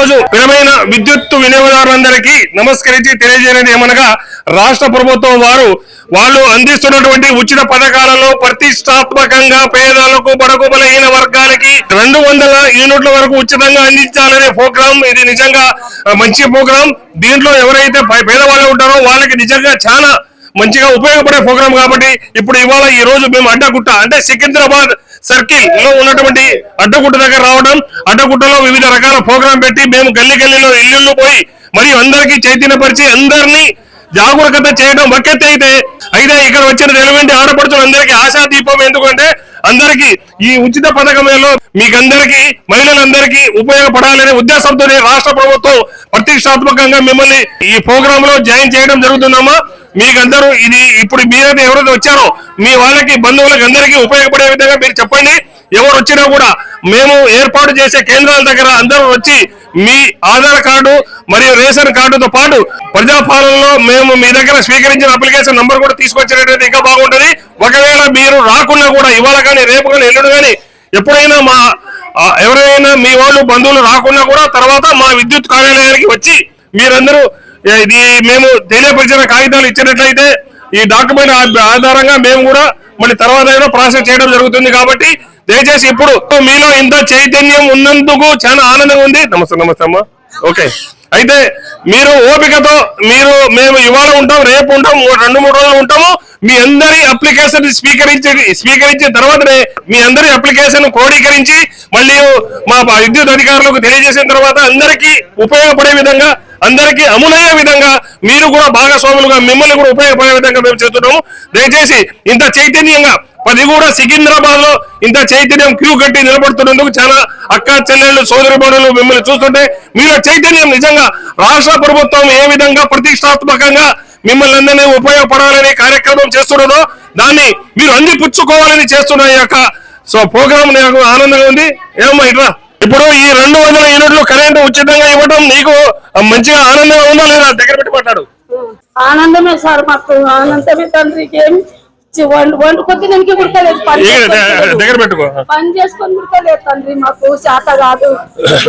రోజు ప్రియమైన విద్యుత్ వినియోగదారులందరికీ నమస్కరించి తెలియజేయడం ఏమనగా రాష్ట్ర ప్రభుత్వం వారు వాళ్ళు అందిస్తున్నటువంటి ఉచిత పథకాలలో ప్రతిష్టాత్మకంగా పేదలకు బడుగు బలహీన వర్గాలకి రెండు వందల యూనిట్ల వరకు ఉచితంగా అందించాలనే ప్రోగ్రాం. ఇది నిజంగా మంచి ప్రోగ్రాం. దీంట్లో ఎవరైతే పేదవాళ్ళు ఉంటారో వాళ్ళకి నిజంగా చాలా మంచిగా ఉపయోగపడే ప్రోగ్రాం కాబట్టి ఇప్పుడు ఇవాళ ఈ రోజు మేము అడ్డగుట్ట అంటే సికింద్రాబాద్ సర్కిల్లో ఉన్నటువంటి అడ్డగుట్ట దగ్గర రావడం అడ్డగుట్టలో వివిధ రకాల ప్రోగ్రాం పెట్టి మేము గల్లి గల్లీలో ఇల్లు పోయి మరియు అందరికీ చైతన్యపరిచి అందరినీ జాగరూకత చేయడం ఒక్కతే అయితే అయితే ఇక్కడ వచ్చిన తెలుగుంటి ఆడపడుతులందరికీ ఆశా దీపం ఎందుకంటే అందరికీ ఈ ఉచిత పథకంలో మీకందరికీ మహిళలందరికీ ఉపయోగపడాలనే ఉద్దేశంతో రాష్ట్ర ప్రభుత్వం ప్రతిష్టాత్మకంగా మిమ్మల్ని ఈ ప్రోగ్రామ్లో జాయిన్ చేయడం జరుగుతుందమ్మా. మీకందరూ ఇది ఇప్పుడు మీరైతే ఎవరైతే వచ్చారో మీ వాళ్ళకి బంధువులకు అందరికీ ఉపయోగపడే విధంగా మీరు చెప్పండి. ఎవరు వచ్చినా కూడా మేము ఏర్పాటు చేసే కేంద్రాల దగ్గర అందరూ వచ్చి మీ ఆధార్ కార్డు మరియు రేషన్ కార్డుతో పాటు ప్రజాపాలనలో మేము మీ దగ్గర స్వీకరించిన అప్లికేషన్ నంబర్ కూడా తీసుకొచ్చినట్లయితే ఇంకా బాగుంటుంది. ఒకవేళ మీరు రాకున్నా కూడా ఇవాళ కానీ రేపు కానీ ఎల్లుడు కానీ ఎప్పుడైనా మా ఎవరైనా మీ వాళ్ళు బంధువులు రాకున్నా కూడా తర్వాత మా విద్యుత్ కార్యాలయానికి వచ్చి మీరందరూ ఇది మేము తెలియపరిచిన కాగితాలు ఇచ్చినట్లయితే ఈ డాక్యుమెంట్ ఆ- ఆధారంగా మేము కూడా మళ్ళీ తర్వాత ఏదో ప్రాసెస్ చేయడం జరుగుతుంది కాబట్టి దయచేసి ఇప్పుడు మీలో ఇంత చైతన్యం ఉన్నందుకు చాలా ఆనందంగా ఉంది. నమస్తే నమస్తే అమ్మా. ఓకే. అయితే మీరు ఓపికతో మీరు మేము ఇవాళ ఉంటాం రేపు ఉంటాం రెండు మూడు రోజులు ఉంటాము. మీ అందరి అప్లికేషన్ స్వీకరించి స్వీకరించిన తర్వాతనే మీ అందరి అప్లికేషన్ క్రోడీకరించి మళ్ళీ మా విద్యుత్ అధికారులకు తెలియజేసిన తర్వాత అందరికీ ఉపయోగపడే విధంగా అందరికీ అమలయ్యే విధంగా మీరు కూడా భాగస్వాములుగా మిమ్మల్ని కూడా ఉపయోగపడే విధంగా మేము చేస్తున్నాము. దయచేసి ఇంత చైతన్యంగా పది కూడా సికింద్రాబాద్లో ఇంత చైతన్యం క్యూ కట్టి నిలబడుతున్నందుకు చాలా అక్క చెల్లెళ్ళు సోదరి మిమ్మల్ని చూస్తుంటే మీరు చైతన్యం నిజంగా రాష్ట్ర ప్రభుత్వం ఏ విధంగా ప్రతిష్టాత్మకంగా మిమ్మల్ని అందరినీ ఉపయోగపడాలనే కార్యక్రమం చేస్తున్నదో దాన్ని మీరు అందిపుచ్చుకోవాలని చేస్తున్న ఈ యొక్క సో ప్రోగ్రామ్ నాకు ఆనందంగా ఉంది. ఏమమ్మా ఇట్లా? ఇప్పుడు ఈ రెండు వందల యూనిట్లు కరెంటు ఉచితంగా ఇవ్వడం నీకు మంచిగా ఆనందంగా ఉందా లేదా? దగ్గర పెట్టి మాట్లాడు. ఆనందమే సార్ మాకు ఆనందమే తండ్రికి. ఏమి వండు వండుకొద్ది దానికి ఉడకలేదు దగ్గర పెట్టుకో. పని చేసుకొని ఉడకలేదు తండ్రి మాకు శాత కాదు.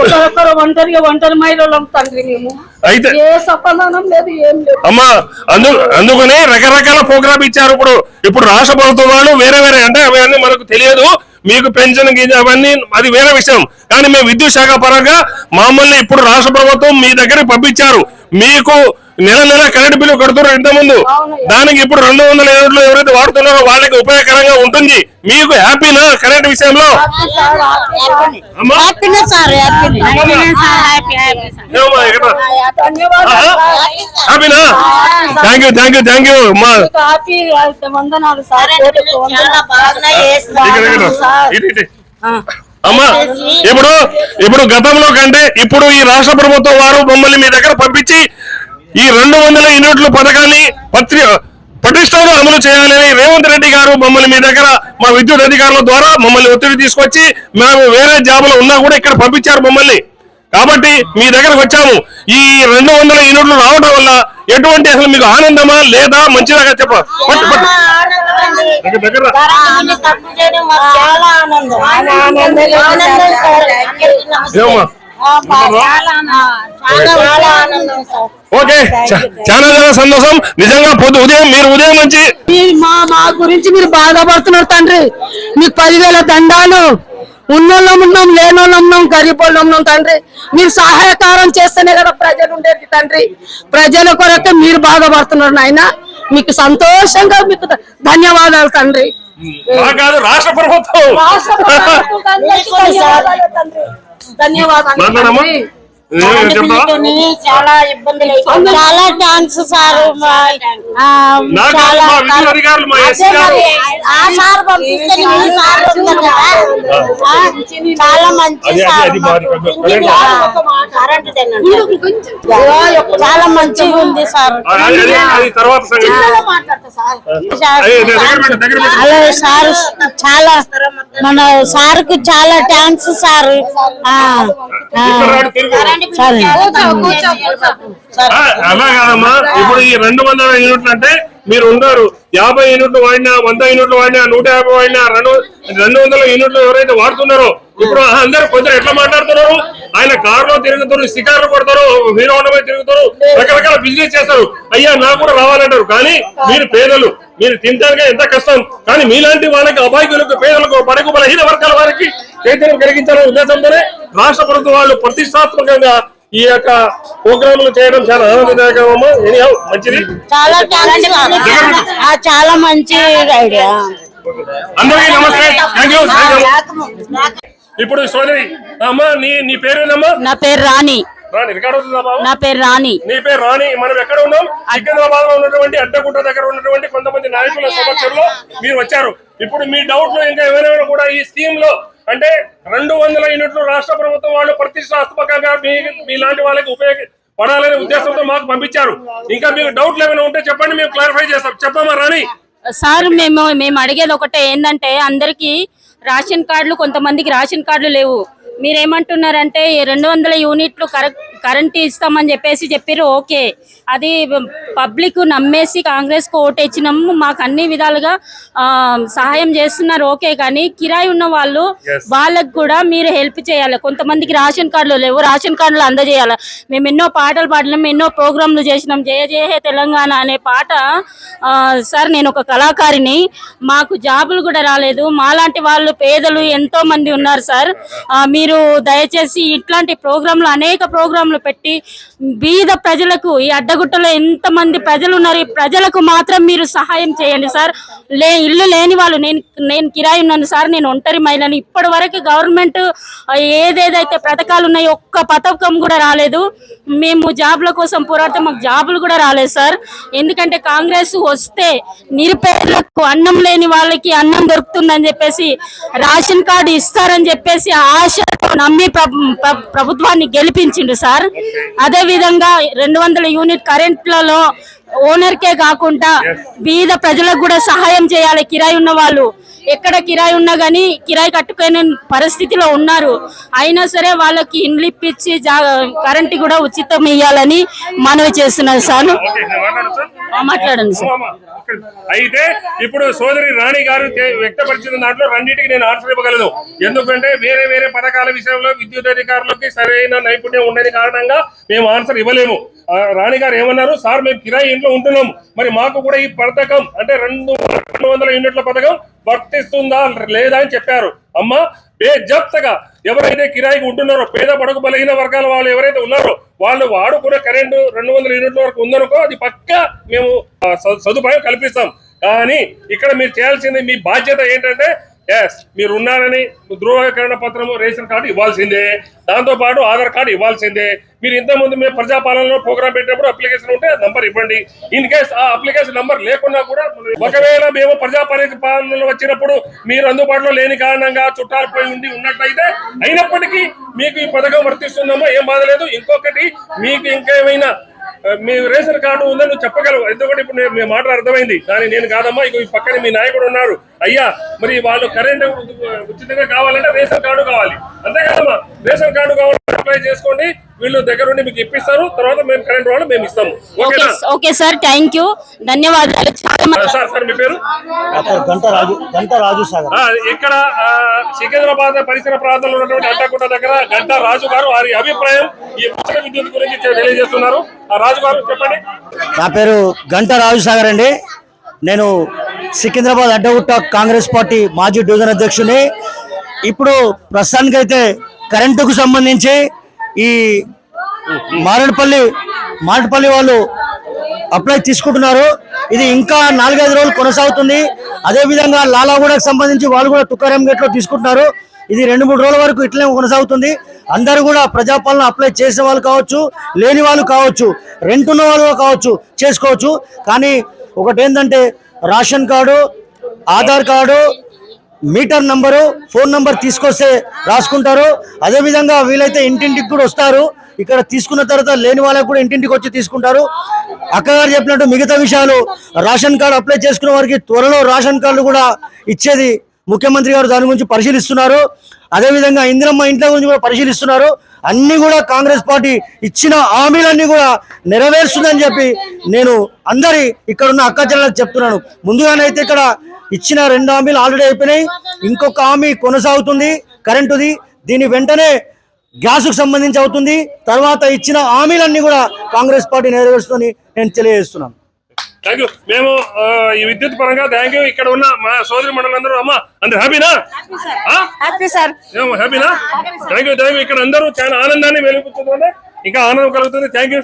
ఒకరొకరు ఒంటరిగా ఒంటరి మహిళలం తండ్రి మేము. అయితే ఏ సమాధానం లేదు ఏం లేదు. అమ్మా అందు అందుకని రకరకాల ప్రోగ్రామ్ ఇచ్చారు ఇప్పుడు. ఇప్పుడు రాష్ట్ర ప్రభుత్వం వాళ్ళు వేరే వేరే అంటే అవన్నీ మనకు తెలియదు. మీకు పెన్షన్ అవన్నీ అది వేరే విషయం. కానీ మేము విద్యుత్ శాఖ పరంగా మమ్మల్ని ఇప్పుడు రాష్ట్ర ప్రభుత్వం మీ దగ్గరికి పంపించారు. మీకు నెల నెల కరెంట్ బిల్లు కడుతున్నారు ఇంత ముందు దానికి ఇప్పుడు రెండు వందల యూనిట్లు ఎవరైతే వాడుతున్నారో వాళ్ళకి ఉపయోగకరంగా ఉంటుంది. మీకు హ్యాపీనా కరెంట్ విషయంలో. హ్యాపీనా? Thank you thank you thank you మా మీకు ఆపి వందనాలు సార్ కోటికి చాలా వందనాలు బాగా చేస్తున్నారు ఇక్కడ, ఇక్కడ. సార్. ఇటు, ఇటు. అమ్మా ఇప్పుడు ఇప్పుడు గతంలో కంటే ఇప్పుడు ఈ రాష్ట్ర ప్రభుత్వం వారు మమ్మల్ని మీ దగ్గర పంపించి ఈ రెండు వందల యూనిట్ల పథకాన్ని పత్రి పటిష్టంగా అమలు చేయాలని రేవంత్ రెడ్డి గారు మమ్మల్ని మీ దగ్గర మా విద్యుత్ అధికారుల ద్వారా మమ్మల్ని ఒత్తిడి తీసుకొచ్చి మేము వేరే జాబులో ఉన్నా కూడా ఇక్కడ పంపించారు మమ్మల్ని. కాబట్టి మీ దగ్గరకు వచ్చాము. ఈ రెండు వందల యూనిట్లు రావడం వల్ల ఎటువంటి అసలు మీకు ఆనందమా లేదా మంచిదా చెప్ప దగ్గర ఓకే. చాలా చాలా సంతోషం. నిజంగా పొద్దు ఉదయం మీరు ఉదయం నుంచి మీ- మా మా గురించి మీరు బాధపడుతున్నారు తండ్రి. మీకు పదివేల దండాలు ఉన్నోళ్ళం ఉన్నాం లేనోళ్ళం ఉన్నాం గరీబోళ్ళం ఉన్నాం తండ్రి. మీరు సహాయకారం చేస్తేనే కదా ప్రజలు ఉండేది తండ్రి. ప్రజల కొరకే మీరు బాధపడుతున్నారు నాయన. మీకు సంతోషంగా మీకు ధన్యవాదాలు తండ్రి. రాష్ట్ర ప్రభుత్వం. ధన్యవాదాలు చాలా ఇబ్బందులు చాలా థ్యాంక్స్ సార్ మా- ఆ, నాకు చాలా సార్ పంపిస్తే సార్ మంచి సార్ చాలా మంచిగా ఉంది సార్. అది అది- అది తర్వాత సంగతి మాట్లాడతా సార్. అయ్యే, దగ్గర పెట్టు, దగ్గర పెట్టు. అలా సార్ చాలా మన సార్. కు చాలా థ్యాంక్స్ సార్ అలా కాదమ్మా. ఇప్పుడు ఈ రెండు వందల యూనిట్లు అంటే మీరు ఉన్నారు. యాభై యూనిట్లు వాడినా వంద యూనిట్లు వాడినా నూట యాభై వాడినా రెండు రెండు వందల యూనిట్లు ఎవరైతే వాడుతున్నారో ఇప్పుడు అందరూ కొందరు ఎట్లా మాట్లాడుతున్నారు? ఆయన కారులో తిరుగుతారు షికార్లు కొడతారు హీరో హోండా తిరుగుతారు రకరకాల బిజినెస్ చేస్తారు. అయ్యా నాకు కూడా రావాలంటారు. కానీ మీరు పేదలు మీరు తినడానికి ఎంత కష్టం. కానీ మీలాంటి వాళ్ళకి అబాయికులకు పేదలకు బడుగు బలహీన వర్గాల వారికి చైతన్యం కలిగించాలనే ఉద్దేశంతోనే రాష్ట్ర ప్రభుత్వం వాళ్ళు ప్రతిష్టాత్మకంగా ఈ యొక్క ప్రోగ్రాంలు చేయడం చాలా ఆనందదాయకమమ్మా ఎనీహౌ మంచిది. చాలా చాలా మంచి ఐడియా. అందరికీ నమస్తే. ఇప్పుడు సోదరి అమ్మా నీ నీ పేరేనమ్మా? నా పేరు రాణి. రాణి రికార్డ్ అవుతుందా బాబు? నా పేరు రాణి. నీ పేరు రాణి. మనం ఎక్కడ ఉన్నాం? సికింద్రాబాద్లో ఉన్నటువంటి అడ్డగుట్ట దగ్గర ఉన్నటువంటి కొంతమంది నాయకుల సమక్షంలో మీరు వచ్చారు. ఇప్పుడు మీ డౌట్లో ఇంకా ఏమైనా కూడా ఈ స్కీమ్లో అంటే రెండు వందల యూనిట్లు రాష్ట్ర ప్రభుత్వం వాళ్ళు ప్రతిష్టాత్మకంగా మీ మీలాంటి వాళ్ళకి ఉపయోగ పడాలనే ఉద్దేశంతో మాకు పంపించారు. ఇంకా మీకు డౌట్లు ఏమైనా ఉంటే చెప్పండి మేము క్లారిఫై చేస్తాం. చెప్పమ్మా రాణి. సార్ మేము మేము అడిగేది ఒకటే ఏంటంటే అందరికి రేషన్ కార్డులు కొంతమందికి రేషన్ కార్డులు లేవు. మీరేమంటున్నారంటే ఈ రెండు వందల యూనిట్లు కరెక్ట్ కరెంట్ ఇస్తామని చెప్పేసి చెప్పారు ఓకే. అది పబ్లిక్ నమ్మేసి కాంగ్రెస్కు ఓటు ఇచ్చినాము మాకు అన్ని విధాలుగా సహాయం చేస్తున్నారు ఓకే. కానీ కిరాయి ఉన్న వాళ్ళు వాళ్ళకు కూడా మీరు హెల్ప్ చేయాలి. కొంతమందికి రేషన్ కార్డులు లేవు రేషన్ కార్డులు అందజేయాలి. మేము ఎన్నో పాటలు పాడినాం ఎన్నో ప్రోగ్రాంలు చేసినాం. జయ జయ హే తెలంగాణ అనే పాట సార్ నేను ఒక కళాకారిని మాకు జాబులు కూడా రాలేదు. మాలాంటి వాళ్ళు పేదలు ఎంతో మంది ఉన్నారు సార్. మీరు దయచేసి ఇట్లాంటి ప్రోగ్రాంలు అనేక ప్రోగ్రాంలు పెట్టి బీద ప్రజలకు ఈ అడ్డగుట్టలో ఎంత మంది ప్రజలు ఉన్నారు ఈ ప్రజలకు మాత్రం మీరు సహాయం చేయండి సార్. లే ఇల్లు లేని వాళ్ళు నేను నేను కిరాయి ఉన్నాను సార్ నేను ఒంటరి మహిళని. ఇప్పటి వరకు గవర్నమెంట్ ఏదేదైతే పథకాలు ఉన్నాయో ఒక్క పథకం కూడా రాలేదు. మేము జాబ్ల కోసం పోరాడితే మాకు జాబులు కూడా రాలేదు సార్. ఎందుకంటే కాంగ్రెస్ వస్తే నిరుపేదలకు అన్నం లేని వాళ్ళకి అన్నం దొరుకుతుందని చెప్పేసి రేషన్ కార్డు ఇస్తారని చెప్పేసి ఆశతో నమ్మి ప్ర- ప్రభుత్వాన్ని గెలిపించిండు సార్. అదే విధంగా రెండు వందల యూనిట్ కరెంట్లలో ఓనర్కే కాకుండా బీద ప్రజలకు కూడా సహాయం చేయాలి కిరాయి ఉన్న వాళ్ళు ఎక్కడ కిరాయి ఉన్నా గానీ కిరాయి కట్టుకునే పరిస్థితిలో ఉన్నారు. అయినా సరే వాళ్ళకి ఇండ్లు ఇప్పించి జా కరెంట్ కూడా ఉచితం ఇవ్వాలని మనవి చేస్తున్నారు సార్? మాట్లాడండి సార్. అయితే ఇప్పుడు సోదరి రాణి గారు వ్యక్తపరిచిన దాంట్లో రెండింటికి నేను ఆన్సర్ ఇవ్వగలను. ఎందుకంటే వేరే వేరే పథకాల విషయంలో విద్యుత్ అధికారులకి సరైన నైపుణ్యం ఉండని కారణంగా మేము ఆన్సర్ ఇవ్వలేము. రాణి గారు ఏమన్నారు? సార్ మేము కిరాయి ఇంట్లో ఉంటున్నాం. మరి మాకు కూడా ఈ పథకం అంటే రెండు రెండు వందల యూనిట్ల పథకం వర్తిస్తుందా లేదా అని చెప్పారు. అమ్మా బేజప్తగా ఎవరైతే కిరాయికి ఉంటున్నారో పేద పడకు బలహీన వర్గాల వాళ్ళు ఎవరైతే ఉన్నారో వాళ్ళు వాడుకునే కరెంటు రెండు వందల యూనిట్ల వరకు ఉందనుకో అది పక్కా మేము సదుపాయం కల్పిస్తాం. కానీ ఇక్కడ మీరు చేయాల్సింది మీ బాధ్యత ఏంటంటే ఎస్ మీరు ఉన్నారని ధృవీకరణ పత్రము రేషన్ కార్డు ఇవ్వాల్సిందే. దాంతో పాటు ఆధార్ కార్డు ఇవ్వాల్సిందే. మీరు ఇంతకుముందు మేము ప్రజాపాలనలో ప్రోగ్రామ్ పెట్టినప్పుడు అప్లికేషన్ ఉంటే నంబర్ ఇవ్వండి. ఇన్ కేస్ ఆ అప్లికేషన్ నంబర్ లేకున్నా కూడా ఒకవేళ మేము ప్రజాపాలనలో వచ్చినప్పుడు మీరు అందుబాటులో లేని కారణంగా చుట్టాలు పోయి ఉండి ఉన్నట్లయితే అయినప్పటికీ మీకు ఈ పథకం వర్తిస్తున్నామో ఏం బాధలేదు ఇంకొకటి మీకు ఇంకేమైనా మీ రేషన్ కార్డు ఉందని నువ్వు చెప్పగలవు. ఎందుకంటే ఇప్పుడు నేను- మీ మాట అర్థమైంది. కానీ నేను కాదమ్మా ఇక ఈ పక్కన మీ నాయకుడు ఉన్నారు. అయ్యా మరి వాళ్ళు కరెంట్ ఉచితంగా కావాలంటే రేషన్ కార్డు కావాలి. అంతే కదమ్మా. రేషన్ కార్డు కావాలంటే అప్లై చేసుకోండి. వీళ్ళు దగ్గర ఉండి మీకు ఇప్పిస్తారు తర్వాత మేము కరెంట్ వాళ్ళు మేము ఇస్తాము. ఓకే ఓకేనా? ఓకే సార్ థ్యాంక్ యూ ధన్యవాదాలు. సార్ సార్ మీ పేరు? డాక్టర్ గంట రాజు గంట రాజు సాగర్. ఆ, ఇక్కడ సికింద్రాబాద్ పరిసర ప్రాంతాల్లో ఉన్నటువంటి అడ్డగుట్ట దగ్గర గంట రాజు గారు వారి అభిప్రాయం ఈ ఉచిత విద్యుత్ గురించి తెలియజేస్తున్నారు. ఆ రాజు గారు చెప్పండి. నా పేరు గంట రాజు సాగర్ అండి. నేను సికింద్రాబాద్ అడ్డగుట్ట కాంగ్రెస్ పార్టీ మాజీ డివిజన్ అధ్యక్షుని. ఇప్పుడు ప్రస్తుతానికైతే కరెంటుకు సంబంధించి ఈ మారేడుపల్లి మారేడుపల్లి వాళ్ళు అప్లై తీసుకుంటున్నారు. ఇది ఇంకా నాలుగైదు రోజులు కొనసాగుతుంది. అదేవిధంగా లాలాగూడకు సంబంధించి వాళ్ళు కూడా తుకారాం గేట్లో తీసుకుంటున్నారు. ఇది రెండు మూడు రోజుల వరకు ఇట్లనే కొనసాగుతుంది. అందరూ కూడా ప్రజాపాలన అప్లై చేసే వాళ్ళు కావచ్చు లేని వాళ్ళు కావచ్చు రెంట్ ఉన్న వాళ్ళు కావచ్చు చేసుకోవచ్చు. కానీ ఒకటేంటంటే ration card Aadhaar card meter number phone number తీసుకొస్తే రాసుకుంటారు. అదే విధంగా వీలైతే ఇంటింటికి కూడా వస్తారు. ఇక్కడ తీసుకున్న తర్వాత లేని వాళ్ళకి కూడా ఇంటింటికి వచ్చి తీసుకుంటారు. అక్కగారు చెప్పినట్టు మిగతా విషయాలు రేషన్ కార్డు అప్లై చేసుకున్న వారికి త్వరలో రేషన్ కార్డు కూడా ఇచ్చేది ముఖ్యమంత్రి గారు దాని గురించి పరిశీలిస్తున్నారు. అదే విధంగా ఇందిరమ్మ ఇంట్లో గురించి కూడా పరిశీలిస్తున్నారు. అన్నీ కూడా కాంగ్రెస్ పార్టీ ఇచ్చిన హామీలన్నీ కూడా నెరవేరుస్తుందని చెప్పి నేను అందరి ఇక్కడ ఉన్న అక్క చెల్లెలకు చెప్తున్నాను. ముందుగానైతే ఇక్కడ ఇచ్చిన రెండు హామీలు ఆల్రెడీ అయిపోయినాయి. ఇంకొక హామీ కొనసాగుతుంది కరెంటుది. దీని వెంటనే గ్యాస్కు సంబంధించి అవుతుంది. తర్వాత ఇచ్చిన హామీలన్నీ కూడా కాంగ్రెస్ పార్టీ నెరవేరుస్తుందని నేను తెలియజేస్తున్నాను. థ్యాంక్ యూ మేము ఈ విద్యుత్ పరంగా థ్యాంక్ యూ ఇక్కడ ఉన్న మా సోదరి మండలందరూ అమ్మ అందరు హ్యాపీనా హ్యాపీ సార్ ఏమో హ్యాపీనా థ్యాంక్ యూ థ్యాంక్ యూ ఇక్కడ అందరూ చాలా ఆనందాన్ని వెలుగుతుంది ఇంకా ఆనందం కలుగుతుంది. Thank you